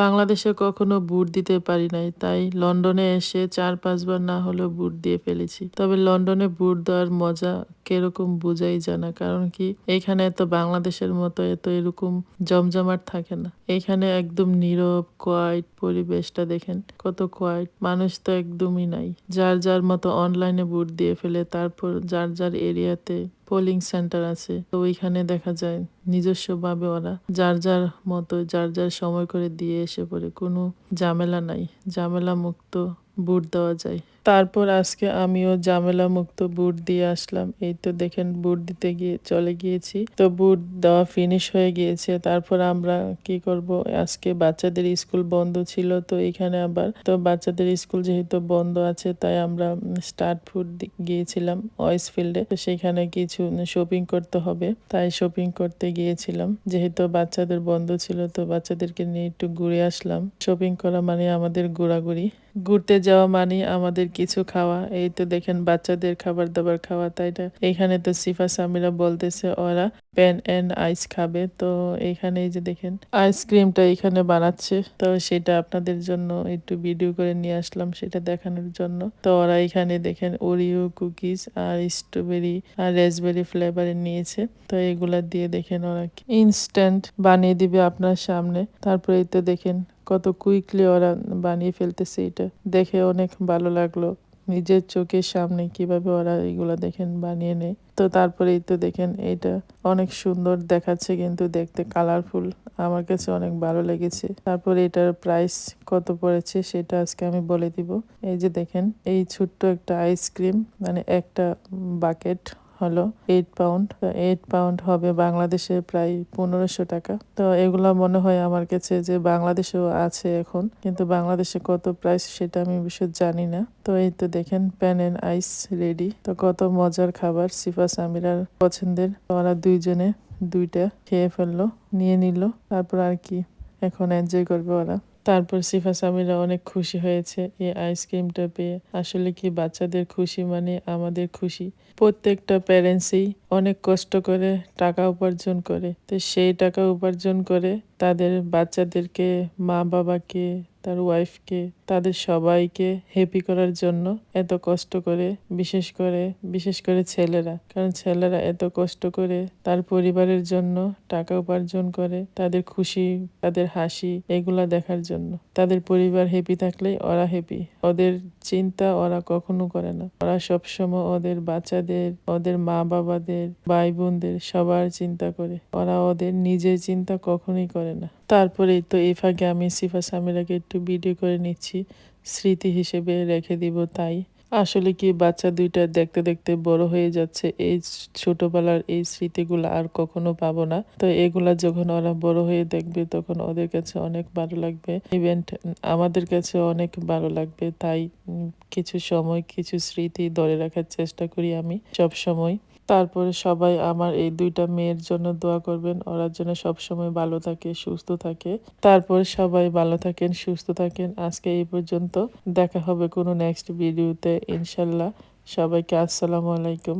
বাংলাদেশে কখনো বুট দিতে পারি নাই, তাই লন্ডনে এসে চার পাঁচবার না হলেও বুট দিয়ে ফেলেছি। তবে লন্ডনে বুট দেওয়ার মজা কেরকম বোঝাই জানা কারণ কি, এখানে এত বাংলাদেশের মতো এত এরকম জমজমাট থাকে না। এখানে একদম নীরব কোয়াইট পরিবেশটা দেখেন, কত কোয়াইট মানুষ তো একদমই নাই। যার যার মতো অনলাইনে বুট দিয়ে ফেলে, তারপর যার যার এরিয়াতে পোলিং সেন্টার আছে। তো ওইখানে দেখা যায় নিজস্বভাবে ওরা যার যার মতো, যার যার সময় করে দিয়ে এসে পড়ে। কোনো ঝামেলা নাই। ঝামেলা মুক্ত ভোট দেওয়া যায়। তারপর আজকে আমিও ঝামেলা মুক্ত বুট দিয়ে আসলাম। এই তো দেখেন বুট দিতে গিয়ে চলে গিয়েছি। তো বুট দেওয়া ফিনিশ হয়ে গিয়েছে। তারপর আমরা কি করব? আজকে বাচ্চাদের স্কুল বন্ধ ছিল তো এখানে আবার। তো বাচ্চাদের স্কুল যেহেতু বন্ধ আছে, তাই আমরা স্টার্ট ফুড গিয়েছিলাম ওয়েস ফিল্ডে। তো সেখানে কিছু শপিং করতে হবে। তাই শপিং করতে গিয়েছিলাম। যেহেতু বাচ্চাদের বন্ধ ছিল, তো বাচ্চাদেরকে নিয়ে একটু ঘুরে আসলাম। শপিং করা মানে আমাদের ঘোরাঘুরি। ঘুরতে যাওয়া মানে আমাদের কিছু খাওয়া, এই তো দেখেন বাচ্চাদের খাবার দাবার খাওয়া, তাই না? এখানে তো সিফা সামিরা বলতেছে ওরা প্যান অ্যান্ড আইস খাবে। তো এখানে এই যে দেখেন আইসক্রিমটা এখানে বানাচ্ছে। তো সেটা আপনাদের জন্য একটু ভিডিও করে নিয়ে আসলাম সেটা দেখানোর জন্য। তো ওরা এখানে দেখেন ওরিও কুকিজ আর স্ট্রবেরি আর রেসবেরি ফ্লেভারের নিয়েছে। তো এগুলা দিয়ে দেখেন ওরা ইনস্ট্যান্ট বানিয়ে দিবে আপনার সামনে। তারপরে তো দেখেন কত কুইকলি ওরা বানিয়ে ফেলতেছে এটা দেখে অনেক ভালো লাগল। নিজের চোখের সামনে কীভাবে ওরা এগুলো দেখেন বানিয়ে নেয়। তো তারপরেই তো দেখেন এটা অনেক সুন্দর দেখাচ্ছে কিন্তু দেখতে কালারফুল আমার কাছে অনেক ভালো লেগেছে। তারপরে এটার প্রাইস কত পড়েছে সেটা আজকে আমি বলে দিব। এই যে দেখেন, এই ছোট্ট একটা আইসক্রিম মানে একটা বাকেট হলো এইট পাউন্ড এইট পাউন্ড হবে বাংলাদেশে প্রায় পনেরোশো টাকা। তো এগুলা মনে হয় আমার কাছে যে বাংলাদেশেও আছে এখন, কিন্তু বাংলাদেশে কত প্রাইস সেটা আমি বিশেষ জানি না। তো এই তো দেখেন প্যান এন্ড আইস রেডি তো কত মজার খাবার, সিফা সামিরার পছন্দের। ওরা দুইজনে দুইটা খেয়ে ফেলল, নিয়ে নিল। তারপর আর কি, এখন এনজয় করবে ওরা। তারপর সিফা সামিরা অনেক খুশি হয়েছে এই আইসক্রিমটা পেয়ে। আসলে কি বাচ্চাদের খুশি মানে আমাদের খুশি। প্রত্যেকটা প্যারেন্টসই অনেক কষ্ট করে টাকা উপার্জন করে। তো সেই টাকা উপার্জন করে তাদের বাচ্চাদেরকে, মা বাবাকে, তার ওয়াইফকে তাদের সবাইকে হ্যাপি করার জন্য এত কষ্ট করে, বিশেষ করে বিশেষ করে ছেলেরা। কারণ ছেলেরা এত কষ্ট করে তার পরিবারের জন্য টাকা উপার্জন করে, তাদের খুশি, তাদের হাসি এগুলা দেখার জন্য। তাদের পরিবার হ্যাপি থাকলেই ওরা হ্যাপি ওদের চিন্তা ওরা কখনো করে না। ওরা সবসময় ওদের বাচ্চাদের, ওদের মা বাবাদের ভাই বোনদের সবার চিন্তা করে। ওরা ওদের নিজের চিন্তা কখনোই করে না। তারপরেই তো এই ফাঁকে আমি সিফা সামিরাকে একটু ভিডিও করে নিচ্ছি। স্মৃতি হিসেবে রেখে দিব তাই। আসলে কি বাচ্চা দুইটা দেখতে দেখতে বড় হয়ে যাচ্ছে, এই ছোটবেলার এই স্মৃতিগুলো আর কখনো পাবো না। তো এগুলা যখন ওরা বড় হয়ে দেখবে, তখন ওদের কাছে অনেক ভালো লাগবে। ইভেন্ট আমাদের কাছে অনেক ভালো লাগবে। তাই কিছু সময়, কিছু স্মৃতি ধরে রাখার চেষ্টা করি আমি সব সময় তারপরে সবাই আমার এই দুইটা মেয়ের জন্য দোয়া করবেন। ওরা যেন সবসময় ভালো থাকে, সুস্থ থাকে। তারপর সবাই ভালো থাকেন, সুস্থ থাকেন। আজকে এই পর্যন্ত। দেখা হবে কোনো নেক্সট ভিডিওতে ইনশাল্লাহ। সবাইকে আসসালামু আলাইকুম।